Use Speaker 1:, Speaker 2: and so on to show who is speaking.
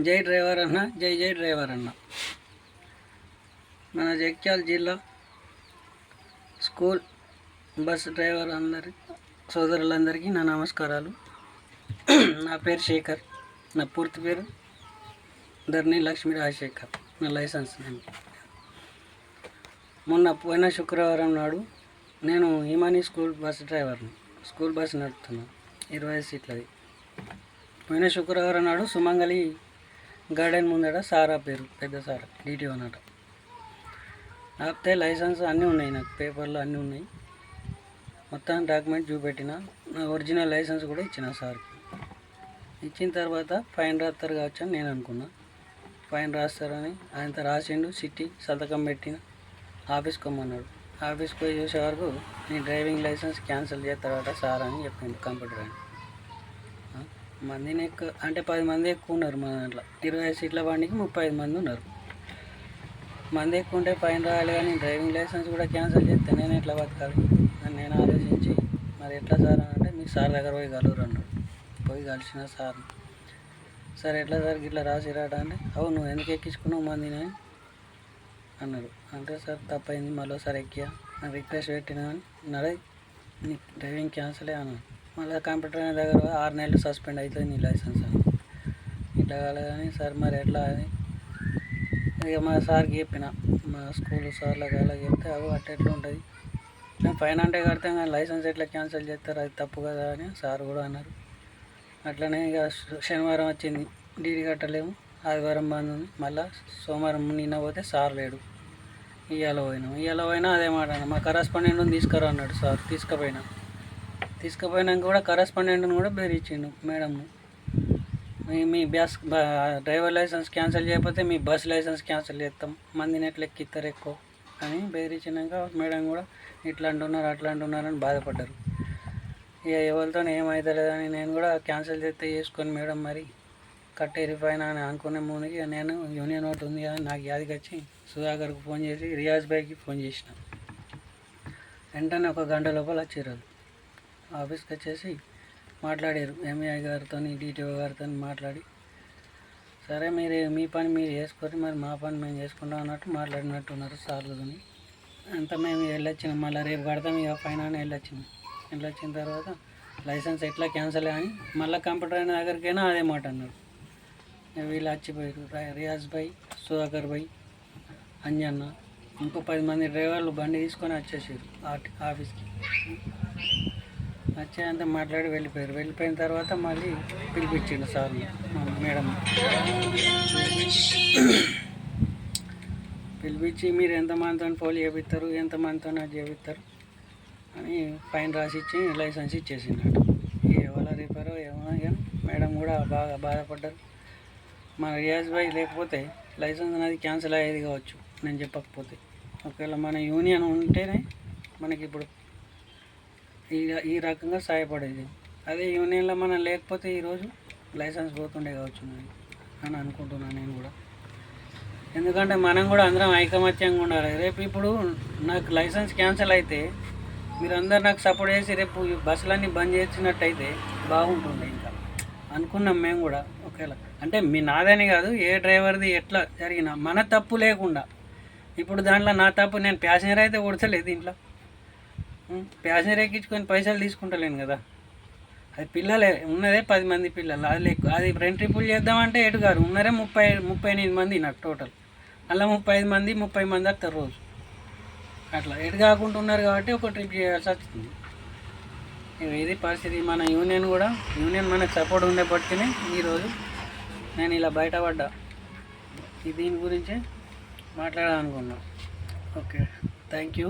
Speaker 1: జై డ్రైవర్ అన్న జై జై డ్రైవర్ అన్న. మన జగిత్యాల జిల్లా స్కూల్ బస్ డ్రైవర్ అందరి సోదరులందరికీ నా నమస్కారాలు. నా పేరు శేఖర్. నా పూర్తి పేరు ధర్ని లక్ష్మీ రాజశేఖర్. నా లైసెన్స్ నేను. మొన్న పోయిన శుక్రవారం నాడు నేను హిమాని స్కూల్ బస్ డ్రైవర్ని స్కూల్ బస్ నడుపుతున్నాను ఇరవై ఐదు సీట్లది. పోయిన శుక్రవారం నాడు సుమంగళి గార్డెన్ ముందట సారా పేరు పెద్ద సారా డీటీ అన్నట ఆపితే లైసెన్స్ అన్నీ ఉన్నాయి నాకు పేపర్లు అన్నీ ఉన్నాయి. మొత్తం డాక్యుమెంట్ చూపెట్టిన నా ఒరిజినల్ లైసెన్స్ కూడా ఇచ్చిన సార్కి. ఇచ్చిన తర్వాత ఫైన్ రాస్తారు కావచ్చు అని నేను అనుకున్నా. ఫైన్ రాస్తారని ఆయన రాసిండు సిటీ సంతకం పెట్టిన ఆఫీస్కి కొమ్మన్నాడు. ఆఫీస్కి పోయి చూసే వరకు నీ డ్రైవింగ్ లైసెన్స్ క్యాన్సిల్ చేస్తాడట సార్ అని చెప్పిండు కంప్యూటర్ అని మందిని ఎక్కువ అంటే పది మంది ఎక్కువ ఉన్నారు మా దాంట్లో. ఇరవై సీట్ల బండికి ముప్పై ఐదు మంది ఉన్నారు. మంది ఎక్కువ ఉంటే పైన రాయాలి కానీ డ్రైవింగ్ లైసెన్స్ కూడా క్యాన్సిల్ చేస్తే నేను ఎట్లా బతకాలి? అని నేను ఆలోచించి మరి ఎట్లా సార్ అని అంటే మీకు సార్ దగ్గర పోయి కలవరు అన్నాడు. పోయి కలిసిన సార్. సార్ ఎట్లా సార్ ఇట్లా రాసిరాట అంటే అవును నువ్వు ఎందుకు ఎక్కించుకున్నావు మందిని అన్నాడు. అంటే సార్ తప్పైంది మరోసారి సార్ ఎక్కియా రిక్వెస్ట్ పెట్టినా కానీ నడే నీ డ్రైవింగ్ క్యాన్సిలే అన్నాడు. మళ్ళీ కంప్యూటర్ అనే దగ్గర ఆరు నెలలు సస్పెండ్ అవుతుంది నీ లైసెన్స్ అని. ఇట్లా కానీ సార్ మరి ఎట్లా అని ఇక మా సార్కి చెప్పిన మా స్కూల్ సార్లకు అలా చెప్తే అవి అట్ట ఎట్లా ఉంటుంది? మేము ఫైన్ అంటే కడితే కానీ లైసెన్స్ ఎట్లా క్యాన్సిల్ చేస్తారు అది తప్పు కదా అని సార్ కూడా అన్నారు. అట్లనే ఇక శనివారం వచ్చింది డీడీ కట్టలేము ఆదివారం బంద్ ఉంది. మళ్ళీ సోమవారం నిన్న పోతే సార్ లేడు. ఇవాళ పోయినాం. ఇవాళ పోయినా అదే మాట అన్న. మా కరస్పాండెంట్ని తీసుకురా అన్నాడు సార్ తీసుకుపోయినా. తీసుకుపోయినాక కూడా కరస్పాండెంట్ని కూడా బెదిరించిండు మేడం మీ మీ బస్ డ్రైవర్ లైసెన్స్ క్యాన్సిల్ చేయకపోతే మీ బస్ లైసెన్స్ క్యాన్సిల్ చేస్తాం. మందిని ఎట్లా ఎక్కిస్తారు ఎక్కువ అని బెదిరించినాక మేడం కూడా ఇట్లా అంటున్నారు అట్లా అంటున్నారని బాధపడ్డారు. ఇక ఎవరితో ఏమవుతలేదని నేను కూడా క్యాన్సిల్ చేస్తే చేసుకొని మేడం మరి. కట్టేరి పైన అని అనుకునే ముందుకి నేను యూనియన్ ఒకటి ఉంది కదా నాకు యాదికి వచ్చి సుధాకర్కి ఫోన్ చేసి రియాజ్ బాయ్కి ఫోన్ చేసిన. వెంటనే ఒక గంట లోపల వచ్చారు ఆఫీస్కి వచ్చేసి మాట్లాడారు ఎంఏ గారితో డిటిఓ గారితో మాట్లాడి సరే మీరు మీ పని మీరు చేసుకొని మరి మా పని మేము చేసుకుంటాం అన్నట్టు మాట్లాడినట్టున్నారు సార్లుని అంతా మేము వెళ్ళొచ్చినాం మళ్ళీ రేపు కడతాం ఇక పైన వెళ్ళొచ్చినాం. వెళ్ళొచ్చిన తర్వాత లైసెన్స్ ఎట్లా క్యాన్సిల్ అని మళ్ళీ కంప్యూటర్ అయిన దగ్గరికైనా అదే మాట అన్నారు. వీళ్ళు వచ్చిపోయారు రియాజ్ భాయ్ సుధాకర్ భాయ్ అంజన్న ఇంకో పది మంది డ్రైవర్లు బండి తీసుకొని వచ్చేసారు ఆఫీస్కి. వచ్చేంత మాట్లాడి వెళ్ళిపోయారు. వెళ్ళిపోయిన తర్వాత మళ్ళీ పిలిపించిండు సార్ మేడం. పిలిపించి మీరు ఎంతమందితో పోలి చేపిస్తారు ఎంతమందితో అది చేపిస్తారు అని ఫైన్ రాసి ఇచ్చి లైసెన్స్ ఇచ్చేసిండట. ఎవర రిపేరో ఏమో కానీ మేడం కూడా బాగా బాధపడ్డారు. మన రియాజ్ భాయ్ లేకపోతే లైసెన్స్ అనేది క్యాన్సిల్ అయ్యేది కావచ్చు నేను చెప్పకపోతే. ఒకవేళ మన యూనియన్ ఉంటేనే మనకి ఇప్పుడు ఈ ఈ రకంగా సహాయపడేది. అదే యూనియన్లో మనం లేకపోతే ఈరోజు లైసెన్స్ పోతుండే కావచ్చు మరి అని అనుకుంటున్నాను నేను కూడా. ఎందుకంటే మనం కూడా అందరం ఐకమత్యంగా ఉండాలి. రేపు ఇప్పుడు నాకు లైసెన్స్ క్యాన్సిల్ అయితే మీరందరూ నాకు సపోర్ట్ చేసి రేపు ఈ బస్సులన్నీ బంద్ చేసినట్టయితే బాగుంటుండే ఇంకా. అనుకున్నాం మేము కూడా ఒకవేళ. అంటే మీ నాదని కాదు ఏ డ్రైవర్ది ఎట్లా జరిగినా మన తప్పు లేకుండా. ఇప్పుడు దాంట్లో నా తప్పు నేను ప్యాసింజర్ అయితే కొడతలేదు దీంట్లో. ప్యాసింజర్ ఎక్కించుకొని పైసలు తీసుకుంటలేను కదా. అది పిల్లలే ఉన్నదే పది మంది పిల్లలు. అది లెక్క అది రెండు ట్రిప్పులు చేద్దామంటే ఎటు గారు? ఉన్నరే ముప్పై ముప్పై ఎనిమిది మంది నాకు టోటల్ అలా ముప్పై ఐదు మంది ముప్పై మంది వస్తారు రోజు. అట్లా ఎటు కాకుండా ఉన్నారు కాబట్టి ఒక ట్రిప్ చేయాల్సి వస్తుంది. ఏది ఇది పరిస్థితి మన యూనియన్ కూడా. యూనియన్ మనకు సపోర్ట్ ఉండే బట్టినే ఈరోజు నేను ఇలా బయటపడ్డా. దీని గురించి మాట్లాడాలనుకున్నా. Okay thank you